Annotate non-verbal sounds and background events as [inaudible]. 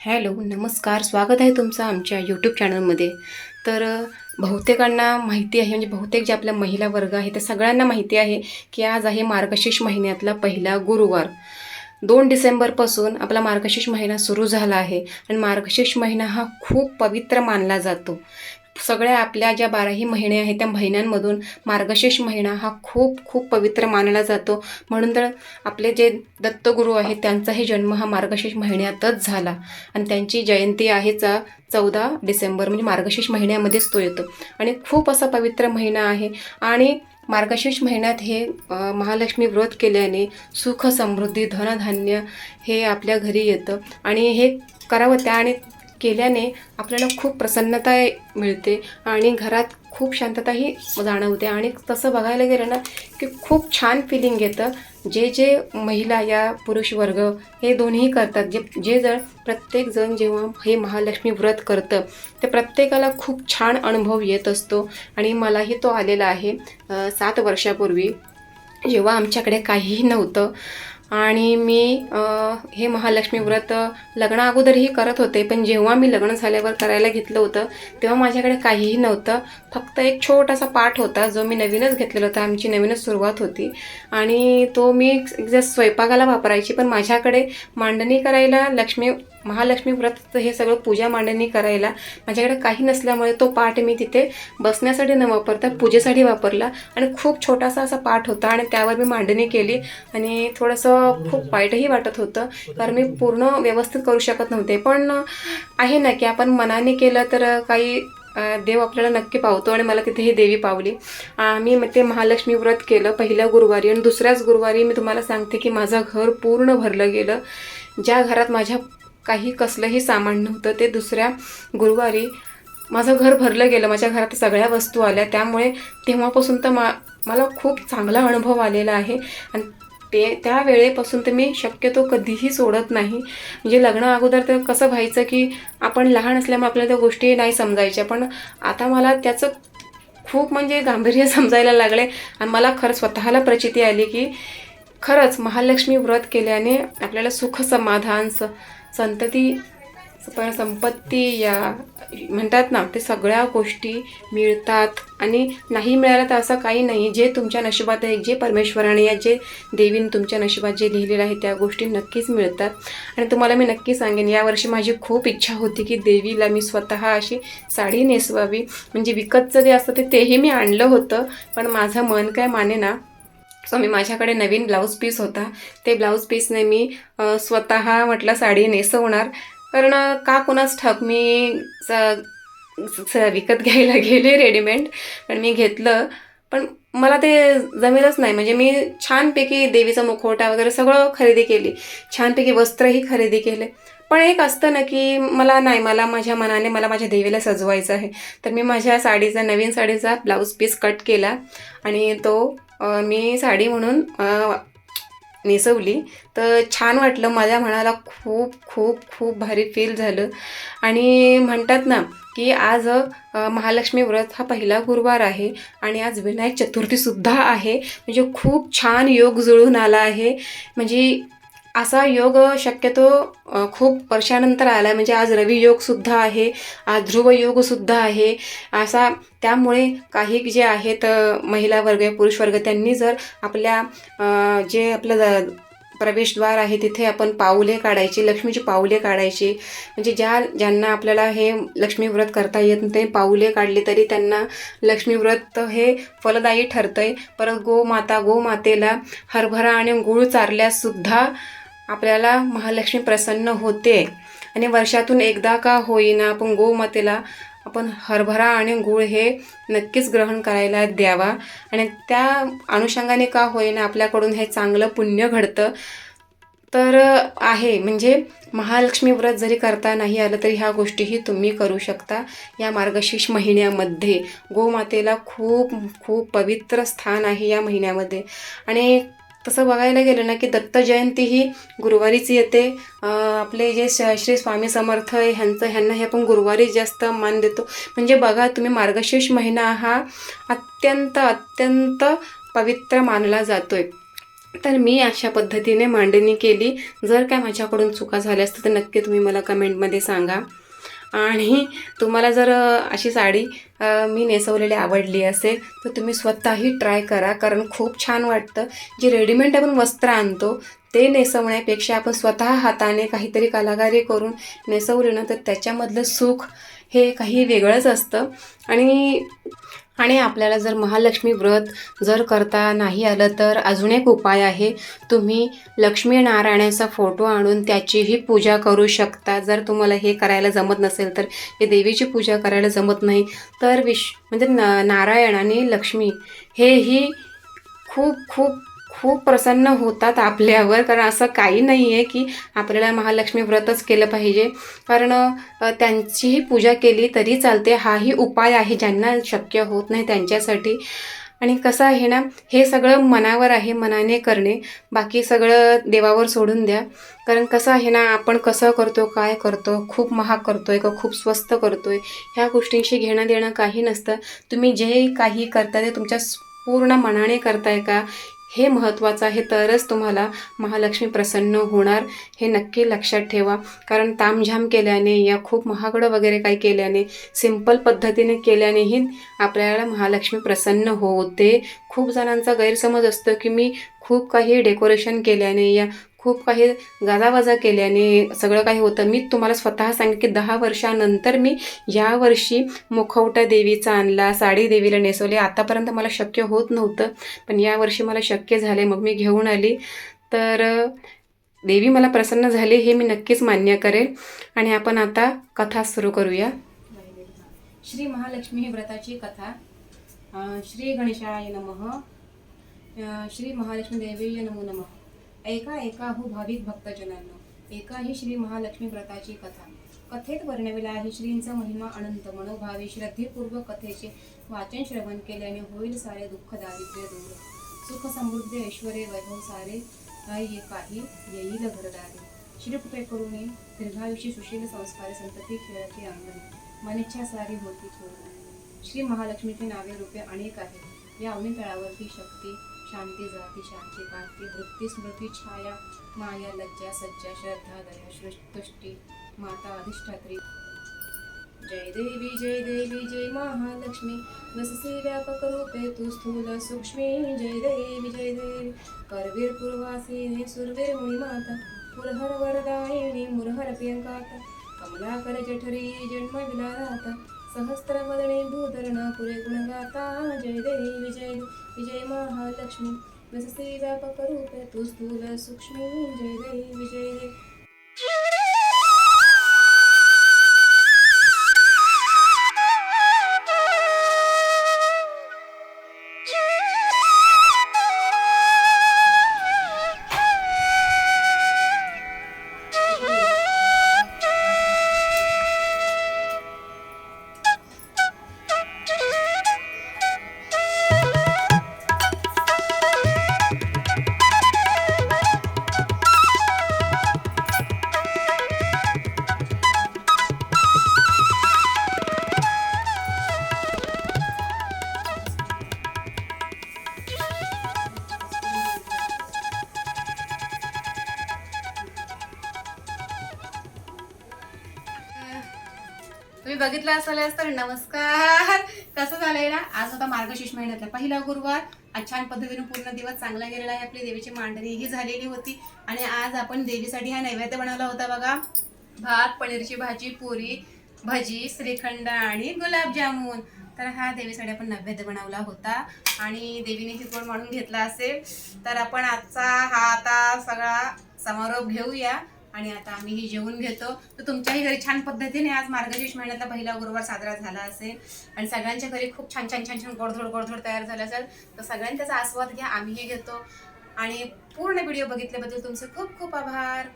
Hello नमस्कार. स्वागत आहे तुमचं आमच्या यूट्यूब चॅनलमध्ये तर बहुतेकांना माहिती आहे म्हणजे बहुतेक जे आपल्या महिला वर्ग आहे त्या सगळ्यांना माहिती आहे की आज आहे मार्गशीर्ष महिन्यातला पहिला गुरुवार. दोन डिसेंबरपासून आपला मार्गशीर्ष महिना सुरू झाला आहे आणि मार्गशीर्ष महिना हा खूप पवित्र मानला जातो. सगळ्या आपल्या ज्या बाराही महिने आहेत त्या महिन्यांमधून मार्गशीर्ष महिना हा खूप खूप पवित्र मानला जातो. म्हणून तर आपले जे दत्तगुरू आहेत त्यांचाही जन्म हा मार्गशीर्ष महिन्यातच झाला. आणि त्यांची जयंती आहे चा चौदा डिसेंबर म्हणजे मार्गशीर्ष महिन्यामध्येच तो येतो. आणि खूप असा पवित्र महिना आहे. आणि मार्गशीर्ष महिन्यात हे महालक्ष्मी व्रत केल्याने सुख समृद्धी धनधान्य हे आपल्या घरी येतं. आणि हे करावं त्या आणि केल्याने आपल्याला खूप प्रसन्नता मिळते. आणि घरात खूप शांतताही जाणवते. आणि तसं बघायला गेलं ना की खूप छान फिलिंग येतं. जे जे महिला या पुरुष वर्ग हे दोन्ही करतात. जे जे जण प्रत्येकजण जेव्हा हे महालक्ष्मी व्रत करतं ते प्रत्येकाला खूप छान अनुभव येत असतो. आणि मलाही तो आलेला आहे. सात वर्षापूर्वी जेव्हा आमच्याकडे काहीही नव्हतं आणि मी हे महालक्ष्मी व्रत लग्ना अगोदरही करत होते पण जेव्हा मी लग्न झाल्यावर करायला घेतलं होतं तेव्हा माझ्याकडे काहीही नव्हतं. फक्त एक छोटासा पाठ होता जो मी नवीनच घेतलेला होता आमची नवीनच सुरुवात होती. आणि तो मी जस्ट स्वयंपाकाला वापरायची पण माझ्याकडे मांडणी करायला लक्ष्मी महालक्ष्मी व्रत हे सगळं पूजा मांडणी करायला माझ्याकडे काही नसल्यामुळे तो पाठ मी तिथे बसण्यासाठी न वापरता पूजेसाठी वापरला आणि खूप छोटासा असा पाठ होता आणि त्यावर मी मांडणी केली आणि थोडंसं खूप वाईटही वाटत होतं कारण मी पूर्ण व्यवस्थित करू शकत नव्हते. पण आहे ना की आपण मनाने केलं तर काही देव आपल्याला नक्की पावतो आणि मला तिथे ही देवी पावली. मी मग ते महालक्ष्मी व्रत केलं पहिल्या गुरुवारी आणि दुसऱ्याच गुरुवारी मी तुम्हाला सांगते की माझं घर पूर्ण भरलं गेलं. ज्या घरात माझ्या काही कसलंही सामान नव्हतं. ते दुसऱ्या गुरुवारी माझं घर भरलं गेलं. माझ्या घरात सगळ्या वस्तू आल्या. त्यामुळे तेव्हापासून तर मा मला खूप चांगला अनुभव आलेला आहे. आणि ते त्या वेळेपासून तर मी शक्यतो कधीही सोडत नाही. म्हणजे लग्न अगोदर तर कसं व्हायचं की आपण लहान असल्यामुळे आपल्याला त्या गोष्टी नाही समजायच्या. पण आता मला त्याचं खूप म्हणजे गांभीर्य [laughs] समजायला लागले आणि मला खरं स्वतःला प्रचिती आली की खरंच महालक्ष्मी व्रत केल्याने आपल्याला सुख समाधान स संतती पण संपत्ती या म्हणतात ना ते सगळ्या गोष्टी मिळतात. आणि नाही मिळालं तर असं काही नाही. जे तुमच्या नशिबात आहे जे परमेश्वराने या जे देवीने तुमच्या नशिबात जे लिहिलेलं आहे त्या गोष्टी नक्कीच मिळतात. आणि तुम्हाला मी नक्की सांगेन यावर्षी माझी खूप इच्छा होती की देवीला मी स्वतः अशी साडी नेसवावी. म्हणजे विकतचं जे असतं ते तेही मी आणलं होतं. पण माझं मन काय माने ना सो मी माझ्याकडे नवीन ब्लाऊज पीस होता. ते ब्लाऊज पीसने मी स्वतः म्हटलं साडी नेसवणार. कारण का कोणाच ठाक मी स- विकत घ्यायला गेले रेडीमेड पण मी घेतलं. पण मला ते जमेलच नाही. म्हणजे मी छानपैकी देवीचा मुखवटा वगैरे सगळं खरेदी केली. छानपैकी वस्त्रही खरेदी केले. पण एक असतं ना की मला नाही मला माझ्या मनाने मला माझ्या देवीला सजवायचं आहे. तर मी माझ्या साडीचा नवीन साडीचा ब्लाऊज पीस कट केला. आणि तो मी साडी म्हणून नेसवली. तर छान वाटलं. माझ्या मनाला खूप खूप खूप भारी फील झालं. आणि म्हणतात ना की आज महालक्ष्मी व्रत हा पहिला गुरुवार आहे आणि आज विनायक चतुर्थीसुद्धा आहे. म्हणजे खूप छान योग जुळून आला आहे. म्हणजे असा योग शक्यतो खूप वर्षानंतर आला म्हणजे आज रवी योगसुद्धा आहे आज ध्रुव योगसुद्धा आहे. असा त्यामुळे काही जे आहेत महिला वर्ग पुरुष वर्ग त्यांनी जर आपल्या जे आपलं प्रवेशद्वार आहे तिथे आपण पाऊले काढायची लक्ष्मीची पाऊले काढायची. म्हणजे ज्या ज्यांना आपल्याला हे लक्ष्मी व्रत करता येत नाही ते पाऊले काढले तरी त्यांना लक्ष्मी व्रत हे फलदायी ठरतं आहे परत गोमाता गोमातेला हरभरा आणि गूळ चारल्यासुद्धा आपल्याला महालक्ष्मी प्रसन्न होते. आणि वर्षातून एकदा का होईना आपण गोमातेला आपण हरभरा आणि गूळ हे नक्कीच ग्रहण करायला द्यावा. आणि त्या अनुषंगाने का होईना आपल्याकडून हे चांगलं पुण्य घडतं. तर आहे. म्हणजे महालक्ष्मी व्रत जरी करता नाही आलं तरी ह्या गोष्टीही तुम्ही करू शकता. या मार्गशीर्ष महिन्यामध्ये. गोमातेला खूप खूप पवित्र स्थान आहे या महिन्यामध्ये. आणि तसं बघायला गेलं ना की दत्त जयंती ही गुरुवारीच येते. आपले जे श- श्री स्वामी समर्थ आहे ह्यांचं ह्यांना हे आपण गुरुवारी जास्त मान देतो. म्हणजे बघा तुम्ही मार्गशीर्ष महिना हा अत्यंत अत्यंत पवित्र मानला जातो आहे तर मी अशा पद्धतीने मांडणी केली. जर काय माझ्याकडून चुका झाल्या असतील तर नक्की तुम्ही मला कमेंटमध्ये सांगा. आणि तुम्हाला जर अशी साडी मी नेसवलेली आवडली असेल तर तुम्ही स्वतःही ट्राय करा. कारण खूप छान वाटतं. जे रेडीमेड आपण वस्त्र आणतो ते नेसवण्यापेक्षा आपण स्वतः हाताने काहीतरी कलाकारी करून नेसवले ना तर त्याच्यामधलं सुख हे काही वेगळंच असतं. आणि आणि आपल्याला जर महालक्ष्मी व्रत जर करता नाही आलं तर अजून एक उपाय आहे. तुम्ही लक्ष्मी नारायणाचा फोटो आणून त्याचीही पूजा करू शकता. जर तुम्हाला हे करायला जमत नसेल तर हे देवीची पूजा करायला जमत नाही तर विश म्हणजे न नारायण आणि लक्ष्मी हेही खूप खूप खूप प्रसन्न होतात आपल्यावर कारण असं काही नाही आहे की आपल्याला महालक्ष्मी व्रतच केलं पाहिजे. कारण त्यांचीही पूजा केली तरी चालते. हाही उपाय आहे ज्यांना शक्य होत नाही त्यांच्यासाठी. आणि कसं आहे ना हे सगळं मनावर आहे मनाने करणे. बाकी सगळं देवावर सोडून द्या. कारण कसं आहे ना आपण कसं करतो काय करतो खूप महाग करतो आहे का खूप स्वस्त करतो आहे ह्या गोष्टींशी घेणं देणं काही नसतं. तुम्ही जे काही करता ते तुमच्या पूर्ण मनाने करताय का? हे महत्त्वाचं आहे तरच तुम्हाला महालक्ष्मी प्रसन्न होणार. हे नक्की लक्षात ठेवा. कारण तामझाम केल्याने या खूप महागडं वगैरे काही केल्याने सिंपल पद्धतीने केल्यानेही आपल्याला महालक्ष्मी प्रसन्न होते. खूप जणांचा गैरसमज असतो की मी खूप काही डेकोरेशन केल्याने या खूप काही गाजावाजा केल्याने सगळं काही होतं. मी तुम्हाला स्वतः सांगेन की दहा वर्षानंतर मी या वर्षी मुखवटा देवीचा आणला साडी देवीला नेसवली. आतापर्यंत मला शक्य होत नव्हतं पण यावर्षी मला शक्य झाले. मग मी घेऊन आली. तर देवी मला प्रसन्न झाली हे मी नक्कीच मान्य करेल आणि आपण आता कथा सुरू करूया. श्री महालक्ष्मी ही व्रताची कथा. श्री गणेशाय नमः. श्री महालक्ष्मी देवीय नमो नमः. ऐका ऐका हो भाविक भक्तजनांना एका ही श्री महालक्ष्मी व्रताची कथा. कथेत वर्णविला आहे श्रींचा महिमा अनंत मनोभावे श्रद्धेपूर्वक कथेचे वाचन श्रवण केल्याने होईल सारे दुःख दारिद्र्य दूर. सुख समृद्धी ऐश्वर वैभव सारे ये काही येईल घरदारे. श्रीकृपे करुणी दीर्घायुषी सुशील संस्कार संतती खेळाची अंगणी मनिच्छा सारी होती पूर्ण श्री महालक्ष्मीचे नावे रूपे अनेक आहेत या अवनी तळावरती शक्ती शांती जाती शांती कांती वृत्ती स्मृती छाया माया लज्जा सज्जा श्रद्धा दया तुष्टी माता अधिष्ठात्री. जय देवी जय देवी जय महालक्ष्मी. वससे व्यापक रूपे तू स्थूल सूक्ष्मी. जय देवी जय देवी. करवीर पूर्वासीने सुरवीर मुनिमाता पुरहर वरदायिनी मुरहर प्रियंकाता. कमलाकर जठरी जन्म विलाता सहस्रमदने वदने भूधरणा पुरे गुणगाता जय देवी विजय विजय महालक्ष्मी। वससे व्यापकरूपे तु स्थूल सूक्ष्मी जय देवी विजय बघितलं असेलच तर नमस्कार. कसं झालंय ना? आज होता मार्गशीर्ष महिन्यातला पहिला गुरुवार. आज छान पद्धतीने पूर्ण दिवस चांगला गेलेला आहे. आपली देवीची मांडणी ही झालेली होती. आणि आज आपण देवीसाठी हा नैवेद्य बनवला होता बघा. भात पनीरची भाजी पुरी भजी श्रीखंड आणि गुलाबजामुन. तर हा देवीसाठी आपण नैवेद्य बनवला होता. आणि देवीने ही गोड घेतला असेल. तर आपण आजचा हा आता सगळा समारोप घेऊया. आणि आता आम्ही ही जेवून घेतो. तर तुमच्याही घरी छान पद्धतीने आज मार्गशीर्ष महिन्यातला पहिला गुरुवार साजरा झाला असेल. आणि सगळ्यांच्या घरी खूप छान छान छान छान गोडधोड गोडधोड तयार झालं असेल. तर सगळ्यांनी त्याचा आस्वाद घ्या आम्हीही घेतो. आणि पूर्ण व्हिडिओ बघितल्याबद्दल तुमचे खूप खूप आभार.